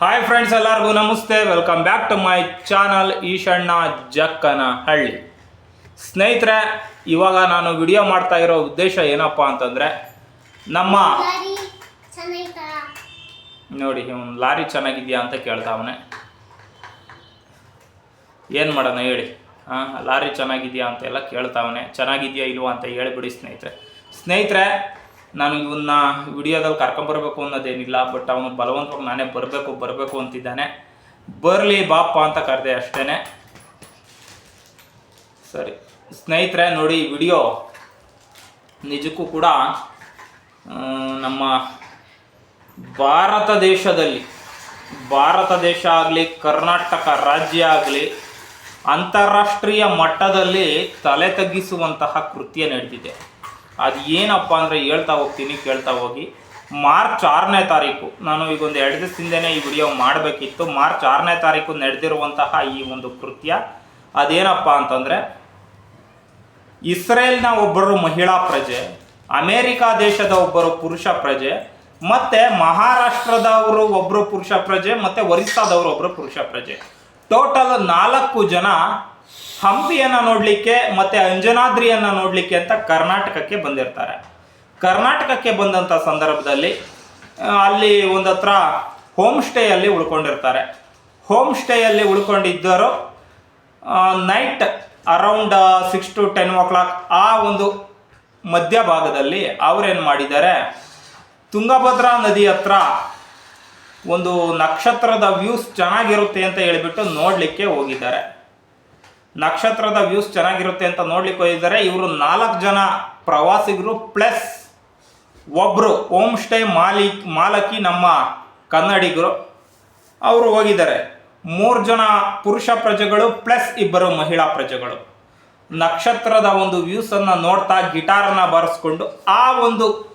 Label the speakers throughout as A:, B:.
A: Hi friends ಎಲ್ಲರಿಗೂ ನಮಸ್ತೆ. Welcome back to my channel Eshanna Jakkanahalli ಸ್ನೇಹಿತರೆ ಇವಾಗ ನಾನು ವಿಡಿಯೋ ಮಾಡ್ತಾ ಇರೋ ಉದ್ದೇಶ ಏನಪ್ಪ ಅಂತಂದರೆ ನಮ್ಮ ನೋಡಿ ಒಂದು ಲಾರಿ ಚೆನ್ನಾಗಿದೆಯಾ ಅಂತ ಕೇಳ್ತಾವನೆ ಏನು ಮಾಡೋಣ ಹೇಳಿ? ಹಾಂ ಲಾರಿ ಚೆನ್ನಾಗಿದೆಯಾ ಅಂತೆಲ್ಲ ಕೇಳ್ತಾವನೆ ಚೆನ್ನಾಗಿದೆಯಾ ಇಲ್ವಾ ಅಂತ ಹೇಳಿಬಿಡಿ ಸ್ನೇಹಿತರೆ. ಸ್ನೇಹಿತರೆ ನಾನು ಇವನ್ನ ವಿಡಿಯೋದಲ್ಲಿ ಕರ್ಕೊಂಬರ್ಬೇಕು ಅನ್ನೋದೇನಿಲ್ಲ ಬಟ್ ಅವನು ಬಲವಂತವಾಗಿ ನಾನೇ ಬರಬೇಕು ಬರಬೇಕು ಅಂತಿದ್ದಾನೆ. ಬರಲಿ ಬಾಪ್ಪ ಅಂತ ಕರೆದೆ ಅಷ್ಟೇ ಸರಿ, ಸ್ನೇಹಿತರೆ, ನೋಡಿ ವಿಡಿಯೋ ನಿಜಕ್ಕೂ ಕೂಡ ನಮ್ಮ ಭಾರತ ದೇಶದಲ್ಲಿ, ಭಾರತ ದೇಶ ಆಗಲಿ, ಕರ್ನಾಟಕ ರಾಜ್ಯ ಆಗಲಿ, ಅಂತಾರಾಷ್ಟ್ರೀಯ ಮಟ್ಟದಲ್ಲಿ ತಲೆ ತಗ್ಗಿಸುವಂತಹ ಕೃತ್ಯ ನಡೆದಿದೆ. ಅದು ಏನಪ್ಪ ಅಂದರೆ ಹೇಳ್ತಾ ಹೋಗ್ತೀನಿ, ಕೇಳ್ತಾ ಹೋಗಿ. ಮಾರ್ಚ್ ಆರನೇ ತಾರೀಕು, ನಾನು ಈಗ ಒಂದು ಎರಡು ದಿವಸದಿಂದನೇ ಈ ವಿಡಿಯೋ ಮಾಡಬೇಕಿತ್ತು. ಮಾರ್ಚ್ ಆರನೇ ತಾರೀಕು ನಡೆದಿರುವಂತಹ ಈ ಒಂದು ಕೃತ್ಯ, ಅದೇನಪ್ಪ ಅಂತಂದರೆ, ಇಸ್ರೇಲ್ನ ಒಬ್ಬರು ಮಹಿಳಾ ಪ್ರಜೆ, ಅಮೇರಿಕಾ ದೇಶದ ಒಬ್ಬರು ಪುರುಷ ಪ್ರಜೆ, ಮತ್ತೆ ಮಹಾರಾಷ್ಟ್ರದವರು ಒಬ್ಬರು ಪುರುಷ ಪ್ರಜೆ, ಮತ್ತೆ ಒರಿಸ್ಸಾದವರು ಒಬ್ಬರು ಪುರುಷ ಪ್ರಜೆ. ಟೋಟಲ್ ನಾಲ್ಕು ಜನ ಹಂಪಿಯನ್ನು ನೋಡಲಿಕ್ಕೆ ಮತ್ತೆ ಅಂಜನಾದ್ರಿಯನ್ನು ನೋಡಲಿಕ್ಕೆ ಅಂತ ಕರ್ನಾಟಕಕ್ಕೆ ಬಂದಿರ್ತಾರೆ. ಕರ್ನಾಟಕಕ್ಕೆ ಬಂದಂಥ ಸಂದರ್ಭದಲ್ಲಿ ಅಲ್ಲಿ ಒಂದು ಹತ್ರ ಹೋಮ್ ಸ್ಟೇಯಲ್ಲಿ ಉಳ್ಕೊಂಡಿರ್ತಾರೆ. ಹೋಮ್ ಸ್ಟೇಯಲ್ಲಿ ಉಳ್ಕೊಂಡಿದ್ದರು night around six to ten o'clock ಆ ಒಂದು ಮಧ್ಯಭಾಗದಲ್ಲಿ ಅವರೇನು ಮಾಡಿದ್ದಾರೆ, ತುಂಗಭದ್ರಾ ನದಿ ಹತ್ರ ಒಂದು ನಕ್ಷತ್ರದ ವ್ಯೂಸ್ ಚೆನ್ನಾಗಿರುತ್ತೆ ಅಂತ ಹೇಳಿಬಿಟ್ಟು ನೋಡಲಿಕ್ಕೆ ಹೋಗಿದ್ದಾರೆ. ನಕ್ಷತ್ರದ ವ್ಯೂಸ್ ಚೆನ್ನಾಗಿರುತ್ತೆ ಅಂತ ನೋಡ್ಲಿಕ್ಕೆ ಹೋಗಿದ್ದಾರೆ ಇವರು ನಾಲ್ಕು ಜನ ಪ್ರವಾಸಿಗರು ಪ್ಲಸ್ ಒಬ್ಬರು ಹೋಮ್ ಸ್ಟೇ ಮಾಲೀಕ್ ಮಾಲಕಿ ನಮ್ಮ ಕನ್ನಡಿಗರು. ಅವರು ಹೋಗಿದ್ದಾರೆ. ಮೂರು ಜನ ಪುರುಷ ಪ್ರಜೆಗಳು ಪ್ಲಸ್ ಇಬ್ಬರು ಮಹಿಳಾ ಪ್ರಜೆಗಳು. ನಕ್ಷತ್ರದ ಒಂದು ವ್ಯೂಸನ್ನು ನೋಡ್ತಾ ಗಿಟಾರನ್ನು ಬಾರಿಸ್ಕೊಂಡು ಆ ಒಂದು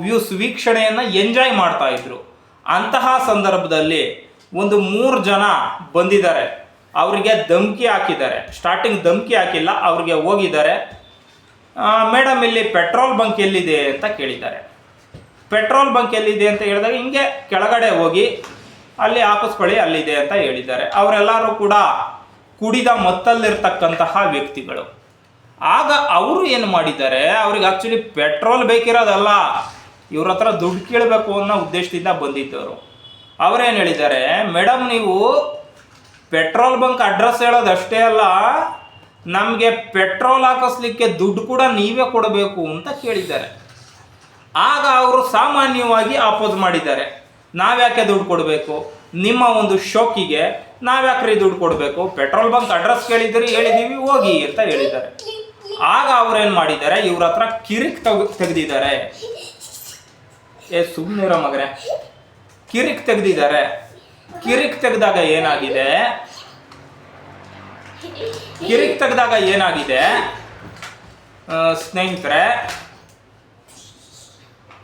A: ವ್ಯೂಸ್ ವೀಕ್ಷಣೆಯನ್ನು ಎಂಜಾಯ್ ಮಾಡ್ತಾ ಇದ್ರು. ಅಂತಹ ಸಂದರ್ಭದಲ್ಲಿ ಒಂದು ಮೂರು ಜನ ಬಂದಿದ್ದಾರೆ. ಅವರಿಗೆ ಧಮ್ಕಿ ಹಾಕಿದ್ದಾರೆ. ಸ್ಟಾರ್ಟಿಂಗ್ ಧಮ್ಕಿ ಹಾಕಿಲ್ಲ, ಅವ್ರಿಗೆ ಹೋಗಿದ್ದಾರೆ. ಮೇಡಮ್ ಇಲ್ಲಿ ಪೆಟ್ರೋಲ್ ಬಂಕ್ ಎಲ್ಲಿದೆ? ಅಂತ ಕೇಳಿದ್ದಾರೆ. ಪೆಟ್ರೋಲ್ ಬಂಕ್ ಎಲ್ಲಿದೆ? ಅಂತ ಹೇಳಿದಾಗ ಹಿಂಗೆ ಕೆಳಗಡೆ ಹೋಗಿ, ಅಲ್ಲಿ ಹಾಕಿಸ್ಕೊಳ್ಳಿ ಅಲ್ಲಿದೆ ಅಂತ ಹೇಳಿದ್ದಾರೆ. ಅವರೆಲ್ಲರೂ ಕೂಡ ಕುಡಿದ ಮತ್ತಲ್ಲಿರ್ತಕ್ಕಂತಹ ವ್ಯಕ್ತಿಗಳು. ಆಗ ಅವರು ಏನು ಮಾಡಿದ್ದಾರೆ? ಅವ್ರಿಗೆ ಆ್ಯಕ್ಚುಲಿ ಪೆಟ್ರೋಲ್ ಬೇಕಿರೋದಲ್ಲ. ಇವ್ರ ಹತ್ರ ದುಡ್ಡು ಕೇಳಬೇಕು ಅನ್ನೋ ಉದ್ದೇಶದಿಂದ ಬಂದಿದ್ದವರು. ಅವರೇನು ಹೇಳಿದ್ದಾರೆ? ಮೇಡಮ್ ನೀವು ಪೆಟ್ರೋಲ್ ಬಂಕ್ ಅಡ್ರೆಸ್ ಹೇಳೋದಷ್ಟೇ ಅಲ್ಲ, ನಮಗೆ ಪೆಟ್ರೋಲ್ ಹಾಕಿಸ್ಲಿಕ್ಕೆ ದುಡ್ಡು ಕೂಡ ನೀವೇ ಕೊಡಬೇಕು ಅಂತ ಕೇಳಿದ್ದಾರೆ. ಆಗ ಅವರು ಸಾಮಾನ್ಯವಾಗಿ ಅಪೋಸ್ ಮಾಡಿದ್ದಾರೆ. ನಾವ್ಯಾಕೆ ದುಡ್ಡು ಕೊಡಬೇಕು? ನಿಮ್ಮ ಒಂದು ಶೋಕಿಗೆ ನಾವ್ಯಾಕ್ರಿ ದುಡ್ಡು ಕೊಡಬೇಕು? ಪೆಟ್ರೋಲ್ ಬಂಕ್ ಅಡ್ರೆಸ್ ಕೇಳಿದ್ರಿ ಹೇಳಿದೀವಿ, ಹೋಗಿ ಅಂತ ಹೇಳಿದ್ದಾರೆ. ಆಗ ಅವ್ರೇನು ಮಾಡಿದ್ದಾರೆ? ಇವ್ರ ಹತ್ರ ಕಿರಿಕ್ ತೆಗ್, ತೆಗೆದಿದ್ದಾರೆ. ಏ ಸುಮ್ಮನಿರೋ ಮಗನೇ. ಕಿರಿಕ್ ತೆಗೆದಿದ್ದಾರೆ. ಕಿರಿಕ್ ತೆಗೆದಾಗ ಏನಾಗಿದೆ? ಕಿರಿಕ್ ತೆಗೆದಾಗ ಏನಾಗಿದೆ? ಸ್ನೇಹಿತರೆ,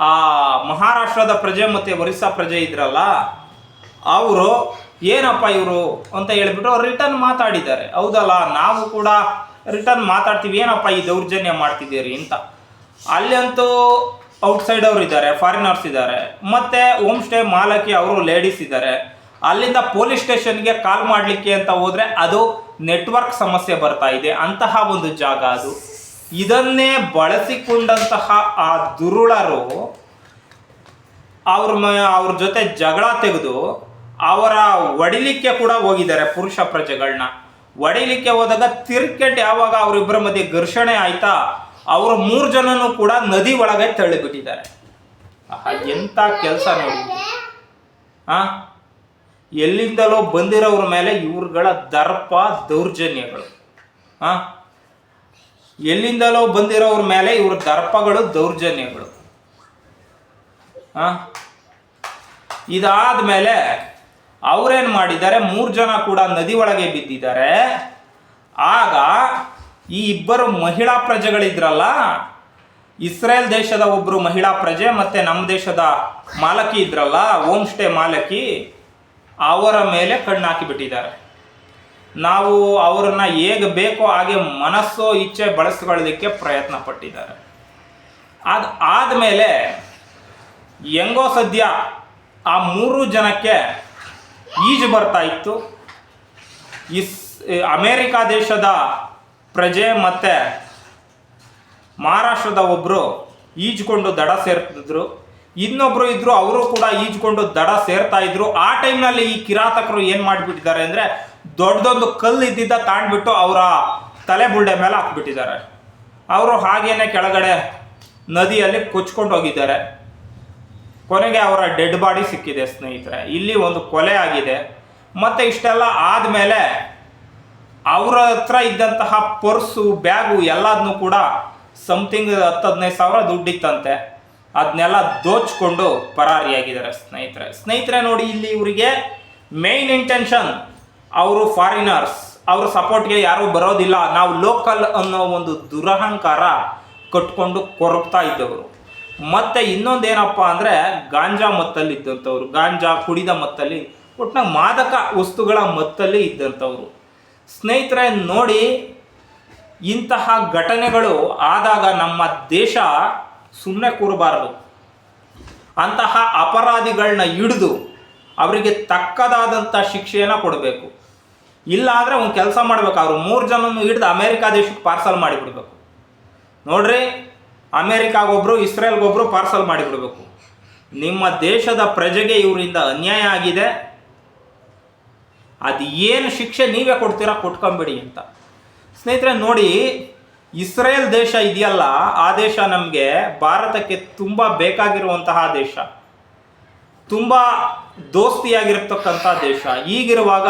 A: ಆ ಮಹಾರಾಷ್ಟ್ರದ ಪ್ರಜೆ ಮತ್ತು ಒರಿಸ್ಸಾ ಪ್ರಜೆ ಇದ್ರಲ್ಲ, ಅವರು ಏನಪ್ಪ ಇವರು ಅಂತ ಹೇಳ್ಬಿಟ್ಟು ರಿಟರ್ನ್ ಮಾತಾಡಿದ್ದಾರೆ. ಹೌದಲ್ಲ, ನಾವು ಕೂಡ ರಿಟರ್ನ್ ಮಾತಾಡ್ತೀವಿ, ಏನಪ್ಪ ಈ ದೌರ್ಜನ್ಯ ಮಾಡ್ತಿದ್ದೀರಿ ಅಂತ. ಅಲ್ಲಂತೂ ಔಟ್ಸೈಡ್ ಅವರು ಇದ್ದಾರೆ ಫಾರಿನರ್ಸ್ ಇದ್ದಾರೆ. ಮತ್ತು ಹೋಮ್ ಸ್ಟೇ ಮಾಲಕಿ ಅವರು ಲೇಡೀಸ್ ಇದ್ದಾರೆ. ಅಲ್ಲಿಂದ ಪೊಲೀಸ್ ಸ್ಟೇಷನ್ಗೆ ಕಾಲ್ ಮಾಡಲಿಕ್ಕೆ ಅಂತ ಹೋದರೆ ಅದು ನೆಟ್ವರ್ಕ್ ಸಮಸ್ಯೆ ಬರ್ತಾ ಇದೆ. ಅಂತಹ ಒಂದು ಜಾಗ ಅದು. ಇದನ್ನೇ ಬಳಸಿಕೊಂಡಂತಹ ಆ ದುರುಳರು ಅವ್ರ ಅವ್ರ ಜೊತೆ ಜಗಳ ತೆಗೆದು ಅವರ ಒಡಿಲಿಕ್ಕೆ ಕೂಡ ಹೋಗಿದ್ದಾರೆ ಪುರುಷ ಪ್ರಜೆಗಳನ್ನ ಒಡಿಲಿಕ್ಕೆ ಹೋದಾಗ ತಿರ್ಕೆಟ್ ಯಾವಾಗ ಅವರಿಬ್ಬರ ಮಧ್ಯೆ ಘರ್ಷಣೆ ಆಯ್ತಾ, ಅವರು ಮೂರು ಜನನೂ ಕೂಡ ನದಿ ಒಳಗೆ ತಳ್ಳಿಬಿಟ್ಟಿದ್ದಾರೆ. ಎಂಥ ಕೆಲಸ ನೋಡಿ. ಆ? ಎಲ್ಲಿಂದಲೋ ಬಂದಿರೋವ್ರ ಮೇಲೆ ಇವ್ರುಗಳ ದರ್ಪ ದೌರ್ಜನ್ಯಗಳು. ಆ? ಎಲ್ಲಿಂದಲೋ ಬಂದಿರೋವ್ರ ಮೇಲೆ ಇವ್ರ ದರ್ಪಗಳು ದೌರ್ಜನ್ಯಗಳು. ಆ? ಇದಾದ ಮೇಲೆ ಅವ್ರೇನು ಮಾಡಿದ್ದಾರೆ? ಮೂರು ಜನ ಕೂಡ ನದಿ ಒಳಗೆ ಬಿದ್ದಿದ್ದಾರೆ. ಆಗ ಈ ಇಬ್ಬರು ಮಹಿಳಾ ಪ್ರಜೆಗಳಿದ್ರಲ್ಲ, ಇಸ್ರೇಲ್ ದೇಶದ ಒಬ್ಬರು ಮಹಿಳಾ ಪ್ರಜೆ ಮತ್ತು ನಮ್ಮ ದೇಶದ ಮಾಲಕಿ ಇದ್ರಲ್ಲ ಹೋಮ್ ಸ್ಟೇ ಮಾಲಕಿ ಅವರ ಮೇಲೆ ಕಣ್ಣು ಹಾಕಿಬಿಟ್ಟಿದ್ದಾರೆ ನಾವು ಅವರನ್ನ ಹೇಗೆ ಬೇಕೋ ಹಾಗೆ ಮನಸ್ಸೋ ಇಚ್ಛೆ ಬಳಸ್ಕೊಳ್ಳೋದಕ್ಕೆ ಪ್ರಯತ್ನ ಪಟ್ಟಿದ್ದಾರೆ ಅದು ಆದಮೇಲೆ ಹೆಂಗೋ ಸದ್ಯ ಆ ಮೂರು ಜನಕ್ಕೆ ಈಜು ಬರ್ತಾ ಇತ್ತು. ಇಸ್ ಅಮೇರಿಕಾ ದೇಶದ ಪ್ರಜೆ ಮತ್ತು ಮಹಾರಾಷ್ಟ್ರದ ಒಬ್ಬರು ಈಜ್ಕೊಂಡು ದಡ ಸೇರ್ತಿದ್ರು. ಇನ್ನೊಬ್ರು ಇದ್ರು, ಅವರು ಕೂಡ ಈಜ್ಕೊಂಡು ದಡ ಸೇರ್ತಾ ಇದ್ರು. ಆ ಟೈಮ್ನಲ್ಲಿ ಈ ಕಿರಾತಕರು ಏನು ಮಾಡಿಬಿಟ್ಟಿದ್ದಾರೆ ಅಂದರೆ ದೊಡ್ಡದೊಂದು ಕಲ್ಲು ಇದ್ದಿದ್ದ ತಾಂಡ್ಬಿಟ್ಟು ಅವರ ತಲೆ ಬುಲ್ಡೆ ಮೇಲೆ ಹಾಕ್ಬಿಟ್ಟಿದ್ದಾರೆ. ಅವರು ಹಾಗೇನೆ ಕೆಳಗಡೆ ನದಿಯಲ್ಲಿ ಕೊಚ್ಕೊಂಡು ಹೋಗಿದ್ದಾರೆ. ಕೊನೆಗೆ ಅವರ ಡೆಡ್ ಬಾಡಿ ಸಿಕ್ಕಿದೆ ಸ್ನೇಹಿತರೆ. ಇಲ್ಲಿ ಒಂದು ಕೊಲೆ ಆಗಿದೆ. ಮತ್ತೆ ಇಷ್ಟೆಲ್ಲ ಆದಮೇಲೆ ಅವರ ಹತ್ರ ಇದ್ದಂತಹ ಪರ್ಸು, ಬ್ಯಾಗು ಎಲ್ಲದನ್ನೂ ಕೂಡ ಸಮಥಿಂಗ್ ಹತ್ತು ಹದಿನೈದು ಸಾವಿರ ದುಡ್ಡಿತ್ತಂತೆ. ಅದನ್ನೆಲ್ಲ ದೋಚ್ಕೊಂಡು ಪರಾರಿಯಾಗಿದ್ದಾರೆ ಸ್ನೇಹಿತರೆ. ಸ್ನೇಹಿತರೆ ನೋಡಿ ಇಲ್ಲಿ ಇವರಿಗೆ ಮೇನ್ ಇಂಟೆನ್ಷನ್ ಅವರು ಫಾರಿನರ್ಸ್ ಅವ್ರ ಸಪೋರ್ಟ್ಗೆ ಯಾರೂ ಬರೋದಿಲ್ಲ. ನಾವು ಲೋಕಲ್ ಅನ್ನೋ ಒಂದು ದುರಹಂಕಾರ ಕಟ್ಕೊಂಡು ಕೊರಗ್ತಾ ಇದ್ದವರು. ಮತ್ತೆ ಇನ್ನೊಂದೇನಪ್ಪ ಅಂದರೆ ಗಾಂಜಾ ಮತ್ತಲ್ಲಿ ಇದ್ದಂಥವ್ರು, ಗಾಂಜಾ ಕುಡಿದ ಮತ್ತಲ್ಲಿ ಒಟ್ಟಿನ ಮಾದಕ ವಸ್ತುಗಳ ಮತ್ತಲ್ಲಿ ಇದ್ದಂಥವ್ರು. ಸ್ನೇಹಿತರೆ ನೋಡಿ ಇಂತಹ ಘಟನೆಗಳು ಆದಾಗ ನಮ್ಮ ದೇಶ ಸುಮ್ಮನೆ ಕೂರಬಾರದು. ಅಂತಹ ಅಪರಾಧಿಗಳನ್ನ ಹಿಡಿದು ಅವರಿಗೆ ತಕ್ಕದಾದಂಥ ಶಿಕ್ಷೆಯನ್ನು ಕೊಡಬೇಕು. ಇಲ್ಲ ಅಂದರೆ ಒಂದು ಕೆಲಸ ಮಾಡಬೇಕು. ಅವರು ಮೂರು ಜನನು ಹಿಡಿದು ಅಮೇರಿಕಾ ದೇಶಕ್ಕೆ ಪಾರ್ಸಲ್ ಮಾಡಿಬಿಡ್ಬೇಕು. ನೋಡ್ರಿ ಅಮೇರಿಕಾಗೊಬ್ಬರು ಇಸ್ರೇಲ್ಗೊಬ್ಬರು ಪಾರ್ಸಲ್ ಮಾಡಿಬಿಡ್ಬೇಕು. ನಿಮ್ಮ ದೇಶದ ಪ್ರಜೆಗೆ ಇವರಿಂದ ಅನ್ಯಾಯ ಆಗಿದೆ. ಅದು ಏನು ಶಿಕ್ಷೆ ನೀವೇ ಕೊಡ್ತೀರಾ? ಕೊಟ್ಕೊಂಬಿಡಿ ಅಂತ. ಸ್ನೇಹಿತರೆ, ನೋಡಿ ಇಸ್ರೇಲ್ ದೇಶ ಇದೆಯಲ್ಲ, ಆ ದೇಶ ನಮಗೆ ಭಾರತಕ್ಕೆ ತುಂಬ ಬೇಕಾಗಿರುವಂತಹ ದೇಶ. ತುಂಬ ದೋಸ್ತಿಯಾಗಿರ್ತಕ್ಕಂಥ ದೇಶ. ಈಗಿರುವಾಗ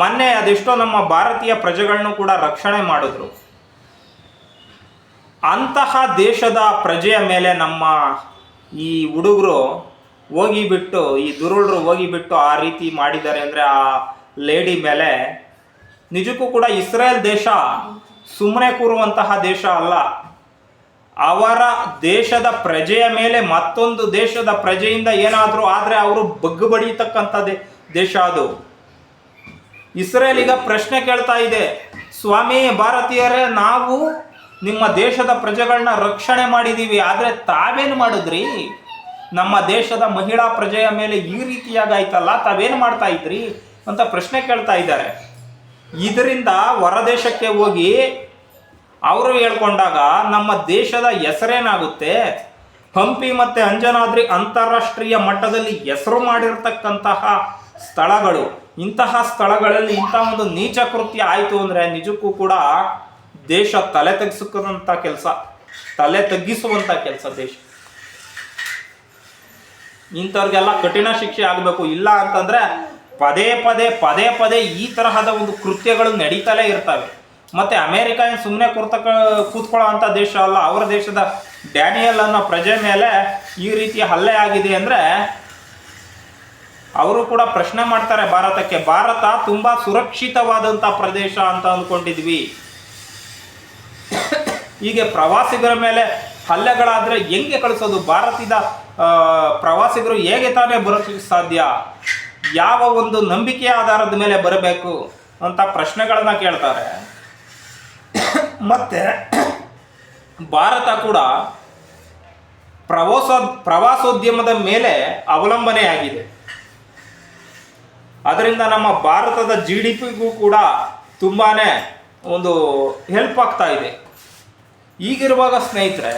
A: ಮೊನ್ನೆ ಅದೆಷ್ಟೋ ನಮ್ಮ ಭಾರತೀಯ ಪ್ರಜೆಗಳನ್ನು ಕೂಡ ರಕ್ಷಣೆ ಮಾಡಿದ್ರು. ಅಂತಹ ದೇಶದ ಪ್ರಜೆಯ ಮೇಲೆ ನಮ್ಮ ಈ ಹುಡುಗರು ಹೋಗಿಬಿಟ್ಟು, ಈ ದುರುಳರು ಹೋಗಿಬಿಟ್ಟು ಆ ರೀತಿ ಮಾಡಿದ್ದಾರೆ ಅಂದರೆ ಆ ಲೇಡಿ ಮೇಲೆ ನಿಜಕ್ಕೂ ಕೂಡ ಇಸ್ರೇಲ್ ದೇಶ ಸುಮ್ಮನೆ ಕೂರುವಂತಹ ದೇಶ ಅಲ್ಲ. ಅವರ ದೇಶದ ಪ್ರಜೆಯ ಮೇಲೆ ಮತ್ತೊಂದು ದೇಶದ ಪ್ರಜೆಯಿಂದ ಏನಾದರೂ ಆದರೆ ಅವರು ಬಗ್ಗು ಬಡಿಯತಕ್ಕಂಥ ದೇಶ ಅದು. ಇಸ್ರೇಲ್ ಪ್ರಶ್ನೆ ಕೇಳ್ತಾ ಇದೆ, ಸ್ವಾಮಿ ಭಾರತೀಯರೇ, ನಾವು ನಿಮ್ಮ ದೇಶದ ಪ್ರಜೆಗಳನ್ನ ರಕ್ಷಣೆ ಮಾಡಿದ್ದೀವಿ ಆದರೆ ತಾವೇನು ಮಾಡಿದ್ರಿ? ನಮ್ಮ ದೇಶದ ಮಹಿಳಾ ಪ್ರಜೆಯ ಮೇಲೆ ಈ ರೀತಿಯಾಗಾಯ್ತಲ್ಲ ತಾವೇನು ಮಾಡ್ತಾ ಇದ್ರಿ? ಅಂತ ಪ್ರಶ್ನೆ ಕೇಳ್ತಾ ಇದ್ದಾರೆ. ಇದರಿಂದ ಹೊರದೇಶಕ್ಕೆ ಹೋಗಿ ಅವರು ಹೇಳ್ಕೊಂಡಾಗ ನಮ್ಮ ದೇಶದ ಹೆಸರೇನಾಗುತ್ತೆ? ಹಂಪಿ ಮತ್ತು ಅಂಜನಾದ್ರಿ ಅಂತಾರಾಷ್ಟ್ರೀಯ ಮಟ್ಟದಲ್ಲಿ ಹೆಸರು ಮಾಡಿರ್ತಕ್ಕಂತಹ ಸ್ಥಳಗಳು. ಇಂತಹ ಸ್ಥಳಗಳಲ್ಲಿ ಇಂತಹ ಒಂದು ನೀಚ ಕೃತ್ಯ ಆಯಿತು ಅಂದರೆ ನಿಜಕ್ಕೂ ಕೂಡ ದೇಶ ತಲೆ ತಗ್ಗಿಸಕ್ಕಂಥ ಕೆಲಸ, ತಲೆ ತಗ್ಗಿಸುವಂಥ ಕೆಲಸ ದೇಶ. ಇಂಥವ್ರಿಗೆಲ್ಲ ಕಠಿಣ ಶಿಕ್ಷೆ ಆಗಬೇಕು. ಇಲ್ಲ ಅಂತಂದ್ರೆ ಪದೇ ಪದೇ ಪದೇ ಪದೇ ಈ ತರಹದ ಒಂದು ಕೃತ್ಯಗಳು ನಡೀತಲೇ ಇರ್ತವೆ. ಮತ್ತೆ ಅಮೇರಿಕ ಸುಮ್ಮನೆ ಕೂರ್ತಕ್ಕ ಕೂತ್ಕೊಳ್ಳೋ ಅಂಥ ದೇಶ ಅಲ್ಲ, ಅವರ ದೇಶದ ಡ್ಯಾನಿಯಲ್ ಅನ್ನೋ ಪ್ರಜೆ ಮೇಲೆ ಈ ರೀತಿಯ ಹಲ್ಲೆ ಆಗಿದೆ ಅಂದರೆ ಅವರು ಕೂಡ ಪ್ರಶ್ನೆ ಮಾಡ್ತಾರೆ ಭಾರತಕ್ಕೆ, ಭಾರತ ತುಂಬಾ ಸುರಕ್ಷಿತವಾದಂಥ ಪ್ರದೇಶ ಅಂತ ಅಂದ್ಕೊಂಡಿದ್ವಿ. ಹೀಗೆ ಪ್ರವಾಸಿಗರ ಮೇಲೆ ಹಲ್ಲೆಗಳಾದರೆ ಹೆಂಗೆ ಕಳಿಸೋದು? ಭಾರತದ ಪ್ರವಾಸಿಗರು ಹೇಗೆ ತಾನೇ ಬರೋಕ್ಕೆ ಸಾಧ್ಯ? ಯಾವ ಒಂದು ನಂಬಿಕೆ ಆಧಾರದ ಮೇಲೆ ಬರಬೇಕು ಅಂತ ಪ್ರಶ್ನೆಗಳನ್ನ ಕೇಳ್ತಾರೆ. ಮತ್ತೆ ಭಾರತ ಕೂಡ ಪ್ರವಾಸ ಪ್ರವಾಸೋದ್ಯಮದ ಮೇಲೆ ಅವಲಂಬನೆ ಆಗಿದೆ. ಅದರಿಂದ ನಮ್ಮ ಭಾರತದ ಜಿ ಡಿ ಪಿಗೂ ಕೂಡ ತುಂಬಾ ಒಂದು ಹೆಲ್ಪ್ ಆಗ್ತಾ ಇದೆ. ಈಗಿರುವಾಗ ಸ್ನೇಹಿತರೆ,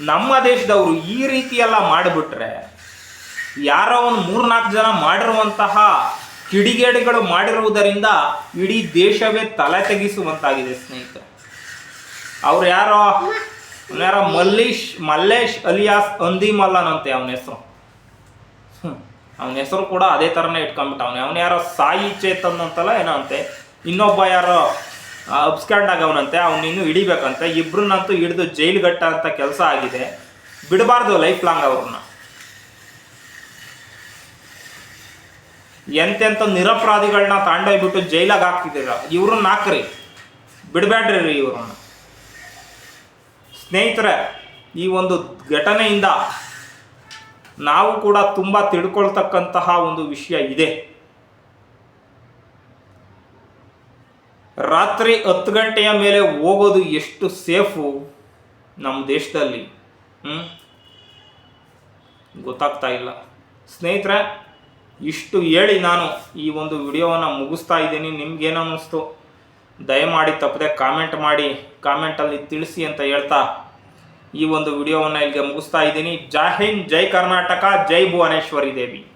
A: ನಮ್ಮ ದೇಶದವರು ಈ ರೀತಿಯೆಲ್ಲ ಮಾಡಿಬಿಟ್ರೆ ಯಾರೋ ಒಂದು ಮೂರ್ನಾಲ್ಕು ಜನ ಮಾಡಿರುವಂತಹ ಕಿಡಿಗೇಡಿಗಳು ಮಾಡಿರುವುದರಿಂದ ಇಡೀ ದೇಶವೇ ತಲೆ ತೆಗಿಸುವಂತಾಗಿದೆ, ಸ್ನೇಹಿತರೆ. ಅವ್ರು ಯಾರೋ ಯಾರೋ ಮಲ್ಲೀಶ್, ಮಲ್ಲೇಶ್ ಅಲಿಯಾಸ್ ಅಂದಿಮಲ್ಲನಂತೆ ಅವನ ಹೆಸರು. ಅವನ ಹೆಸರು ಕೂಡ ಅದೇ ಥರನೇ ಇಟ್ಕೊಂಡ್ಬಿಟ್ಟ ಅವನು. ಅವನು ಯಾರೋ ಸಾಯಿ ಚೇತನ್ ಅಂತಲ್ಲ ಏನೋ ಅಂತೆ. ಇನ್ನೊಬ್ಬ ಯಾರೋ ಅಬ್ಸ್ಕ್ಯಾಂಡ್ ಆಗವನಂತೆ. ಅವ್ನು ಇನ್ನೂ ಹಿಡಿಬೇಕಂತೆ. ಇಬ್ರನ್ನಂತೂ ಹಿಡಿದು ಜೈಲ್ಗಟ್ಟ ಅಂತ ಕೆಲಸ ಆಗಿದೆ. ಬಿಡಬಾರ್ದು ಲೈಫ್ ಲಾಂಗ್ ಅವ್ರನ್ನ. ಎಂತೆಂಥ ನಿರಪರಾಧಿಗಳನ್ನ ತಾಂಡೋಗ್ಬಿಟ್ಟು ಜೈಲಾಗ ಹಾಕ್ತಿದ್ದೀರ? ಇವ್ರನ್ನ ಹಾಕ್ರಿ ಬಿಡಬೇಡ್ರಿ ರೀ ಇವ್ರನ್ನ ಸ್ನೇಹಿತರೆ, ಈ ಒಂದು ಘಟನೆಯಿಂದ ನಾವು ಕೂಡ ತುಂಬ ತಿಳ್ಕೊಳ್ತಕ್ಕಂತಹ ಒಂದು ವಿಷಯ ಇದೆ. ರಾತ್ರಿ ಹತ್ತು ಗಂಟೆಯ ಮೇಲೆ ಹೋಗೋದು ಎಷ್ಟು ಸೇಫು ನಮ್ಮ ದೇಶದಲ್ಲಿ? ಗೊತ್ತಾಗ್ತಾ ಇಲ್ಲ. ಸ್ನೇಹಿತರೆ ಇಷ್ಟು ಹೇಳಿ ನಾನು ಈ ಒಂದು ವಿಡಿಯೋವನ್ನು ಮುಗಿಸ್ತಾ ಇದ್ದೀನಿ. ನಿಮ್ಗೇನು ಅನ್ನಿಸ್ತು? ದಯಮಾಡಿ ತಪ್ಪದೆ ಕಾಮೆಂಟ್ ಮಾಡಿ ಕಾಮೆಂಟಲ್ಲಿ ತಿಳಿಸಿ ಅಂತ ಹೇಳ್ತಾ ಈ ಒಂದು ವಿಡಿಯೋವನ್ನು ಇಲ್ಲಿಗೆ ಮುಗಿಸ್ತಾ ಇದ್ದೀನಿ. ಜೈ ಜೈ ಕರ್ನಾಟಕ, ಜೈ ಭುವನೇಶ್ವರಿ ದೇವಿ.